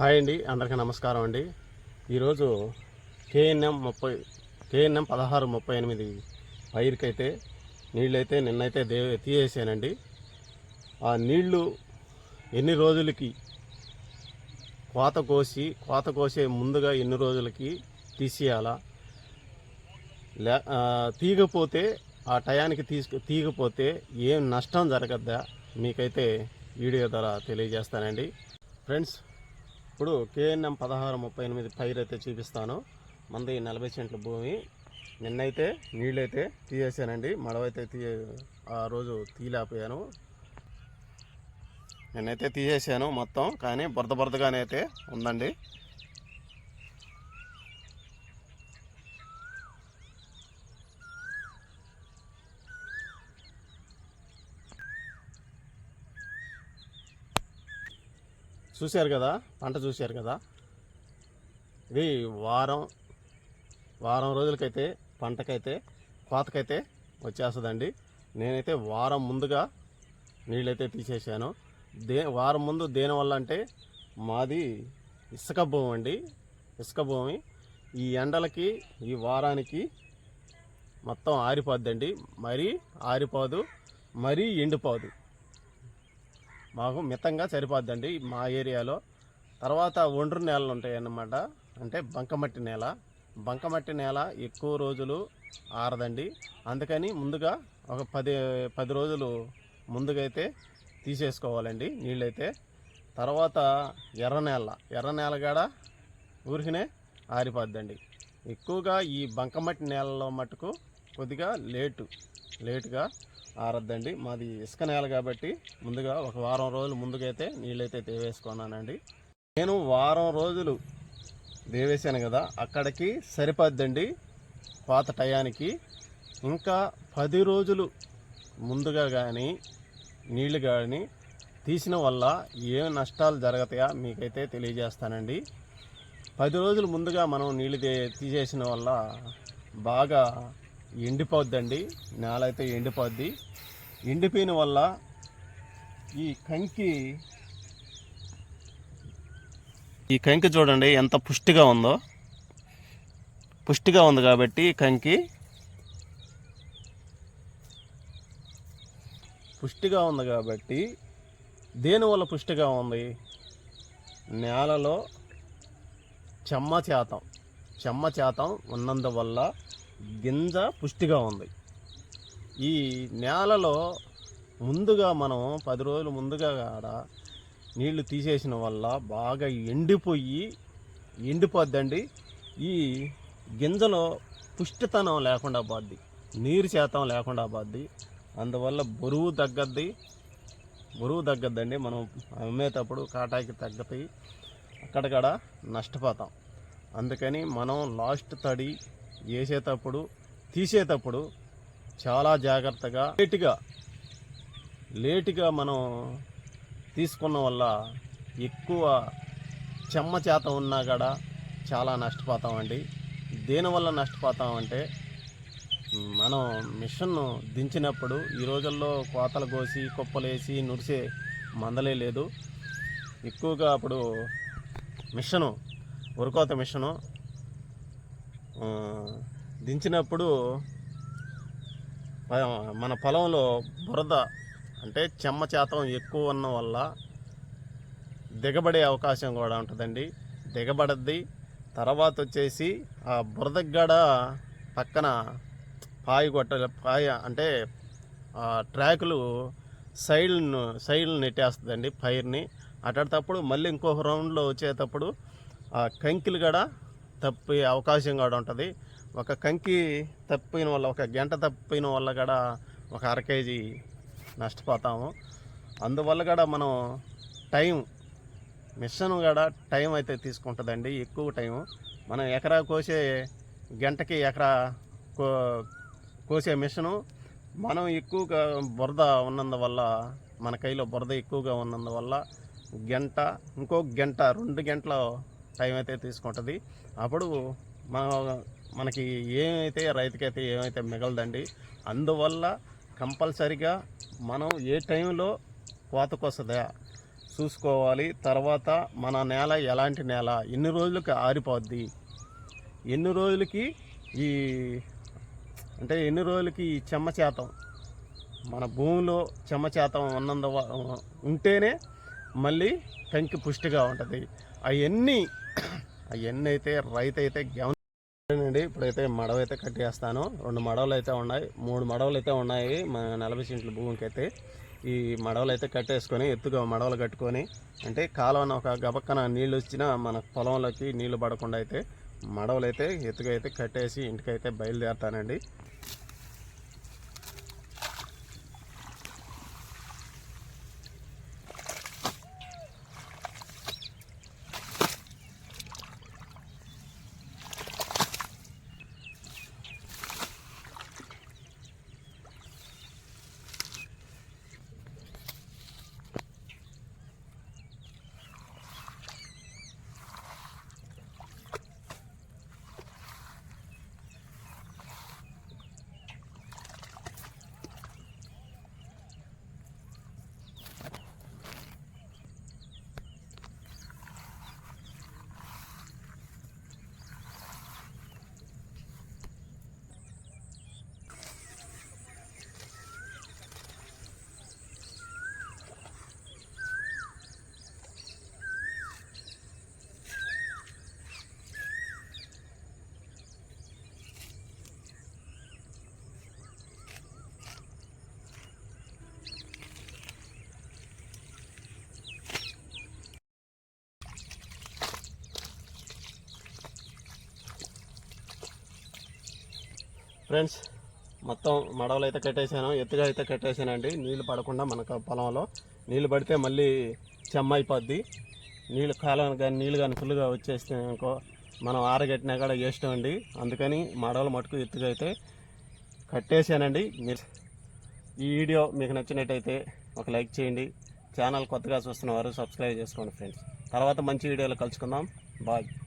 Hi అండి అందరికీ నమస్కారం అండి. ఈరోజు కేఎన్ఎం ముప్పై కేఎన్ఎం పదహారు ముప్పై ఎనిమిది పైరుకైతే నీళ్ళైతే నిన్నైతే దే తీసేసానండి ఆ నీళ్ళు ఎన్ని రోజులకి కోత కోసి కోత కోసే ముందుగా ఎన్ని రోజులకి తీసేయాలా? లే తీగపోతే ఆ టయానికి తీసుకు తీగపోతే ఏం నష్టం జరగద్దా? మీకైతే వీడియో ద్వారా తెలియజేస్తానండి. ఫ్రెండ్స్ ఇప్పుడు కేఎన్ఎం పదహారు ముప్పై ఎనిమిది పైరు అయితే చూపిస్తాను. మంది నలభై సెంట్ల భూమి. నిన్నైతే నీళ్ళైతే తీసేసానండి మడవైతే తీ ఆ రోజు తీలేకపోయాను. నిన్నైతే తీసేసాను మొత్తం కానీ బురద బురదగానే అయితే ఉందండి. చూశారు కదా? పంట చూశారు కదా? ఇది వారం వారం రోజులకైతే పంటకైతే కోతకైతే వచ్చేస్తుందండి. నేనైతే వారం ముందుగా నీళ్ళైతే తీసేసాను దే వారం ముందు దేనివల్ల అంటే మాది ఇసుక భూమి అండి. ఇసుక భూమి ఈ ఎండలకి ఈ వారానికి మొత్తం ఆరిపోద్దండి. మరీ ఆరిపోదు మరీ ఎండిపోదు. మాకు మితంగా సరిపోద్దండి మా ఏరియాలో. తర్వాత ఒండ్రు నేలలు ఉంటాయన్నమాట. అంటే బంకమట్టి నేల. బంకమట్టి నేల ఎక్కువ రోజులు ఆరదండి. అందుకని ముందుగా ఒక పది పది రోజులు ముందుగైతే తీసేసుకోవాలండి నీళ్ళైతే. తర్వాత ఎర్ర నేల. ఎర్ర నేల కాడ ఊరికినే ఆరిపోద్దండి. ఎక్కువగా ఈ బంకమట్టి నేలలో మటుకు కొద్దిగా లేటు లేటుగా ఆరద్దండి. మాది ఇసుక నేల కాబట్టి ముందుగా ఒక వారం రోజులు ముందుకైతే నీళ్ళైతే తేవేసుకున్నానండి. నేను వారం రోజులు దేవేశాను కదా అక్కడికి సరిపోద్దండి పాత టయానికి. ఇంకా పది రోజులు ముందుగా కానీ నీళ్ళు కానీ తీసిన వల్ల ఏం నష్టాలు జరుగుతాయా మీకైతే తెలియజేస్తానండి. పది రోజులు ముందుగా మనం నీళ్ళు తీసేసిన వల్ల బాగా ఎండిపోద్దండి. నేల అయితే ఎండిపోద్ది. ఎండిపోయిన వల్ల ఈ కంకి ఈ కంకి చూడండి ఎంత పుష్టిగా ఉందో. పుష్టిగా ఉంది కాబట్టి కంకి పుష్టిగా ఉంది కాబట్టి దేనివల్ల పుష్టిగా ఉంది? నేలలో చెమ్మ శాతం చెమ్మ శాతం ఉన్నందువల్ల గింజ పుష్టిగా ఉంది. ఈ నేలలో ముందుగా మనం పది రోజులు ముందుగా కాడ నీళ్ళు తీసేసిన వల్ల బాగా ఎండిపోయి ఎండిపోద్దండి. ఈ గింజలో పుష్టితనం లేకుండా పోద్ది నీరు శాతం లేకుండా పోద్ది. అందువల్ల బరువు తగ్గద్ది. బరువు తగ్గద్దండి. మనం అమ్మేటప్పుడు కాటాకి తగ్గతాయి. అక్కడక్కడ నష్టపోతాం. అందుకని మనం లాస్ట్ తడి వేసేటప్పుడు తీసేటప్పుడు చాలా జాగ్రత్తగా లేటుగా లేటుగా మనం తీసుకున్న వల్ల ఎక్కువ చెమ్మ చేత ఉన్నా కూడా చాలా నష్టపోతామండి దేనివల్ల నష్టపోతామంటే మనం మిషన్ను దించినప్పుడు ఈ రోజుల్లో కోతలు కోసి కుప్పలేసి నురిసే మందలే లేదు. ఎక్కువగా అప్పుడు మిషను ఉరికోత మిషను దించినప్పుడు మన పొలంలో బురద అంటే చెమ్మ శాతం ఎక్కువ ఉన్న వల్ల దిగబడే అవకాశం కూడా ఉంటుందండి. దిగబడద్ది. తర్వాత వచ్చేసి ఆ బురదకు పక్కన పాయి కొట్ట పాయ అంటే ఆ ట్రాకులు సైడ్ను సైడ్లు నెట్టేస్తుందండి పైర్ని. అటప్పుడు మళ్ళీ ఇంకొక రౌండ్లో వచ్చేటప్పుడు ఆ కంకిలు కూడా తప్పే అవకాశం కూడా ఉంటుంది. ఒక కంకి తప్పిన వల్ల ఒక గంట తప్పిన వల్ల కూడా ఒక అర కేజీ నష్టపోతాము. అందువల్ల కూడా మనం టైం మిషన్ కూడా టైం అయితే తీసుకుంటుందండి ఎక్కువ టైం మనం ఎకరా కోసే గంటకి ఎకరా కో కోసే మిషను మనం ఎక్కువగా బురద ఉన్నందువల్ల మన కైలో బురద ఎక్కువగా ఉన్నందువల్ల గంట ఇంకో గంట రెండు గంటల టైం అయితే తీసుకుంటుంది. అప్పుడు మన మనకి ఏమైతే రైతుకైతే ఏమైతే మిగలదండి అందువల్ల కంపల్సరిగా మనం ఏ టైంలో కోతకు వస్తుందా చూసుకోవాలి. తర్వాత మన నేల ఎలాంటి నేల ఎన్ని రోజులకి ఆరిపోద్ది ఎన్ని రోజులకి ఈ అంటే ఎన్ని రోజులకి ఈ చెమ్మ శాతం మన భూమిలో చెమ్మ శాతం ఉన్నందు ఉంటేనే మళ్ళీ కంకి పుష్టిగా ఉంటుంది. అవన్నీ అవన్నీ అయితే రైతు అయితే గమనండి ఇప్పుడైతే మడవ అయితే కట్టేస్తాను రెండు మడవలు అయితే ఉన్నాయి. మూడు మడవలు అయితే ఉన్నాయి. మా నలభై సెంట్ల భూమికి అయితే ఈ మడవలు అయితే కట్టేసుకొని ఎత్తుగా మడవలు కట్టుకొని అంటే కాలువన ఒక గబక్కన నీళ్ళు వచ్చినా మన పొలంలోకి నీళ్ళు పడకుండా అయితే మడవలు అయితే ఎత్తుగా అయితే కట్టేసి ఇంటికైతే బయలుదేరుతానండి. ఫ్రెండ్స్ మొత్తం మడవలు అయితే కట్టేశాను ఎత్తుగా అయితే కట్టేశానండి. నీళ్ళు పడకుండా మనకు పొలంలో. నీళ్ళు పడితే మళ్ళీ చెమ్మ అయిపోద్ది. నీళ్ళు కాలం కానీ నీళ్ళు కానీ ఫుల్గా వచ్చేస్తే అనుకో మనం ఆరగట్టినా కూడా వేస్తాం అండి. అందుకని మడవలు మటుకు ఎత్తుగా అయితే కట్టేశానండి. మీరు ఈ వీడియో మీకు నచ్చినట్టయితే ఒక లైక్ చేయండి. ఛానల్ కొత్తగా చూస్తున్న వారు సబ్స్క్రైబ్ చేసుకోండి ఫ్రెండ్స్. తర్వాత మంచి వీడియోలో కలుసుకుందాం. బాయ్.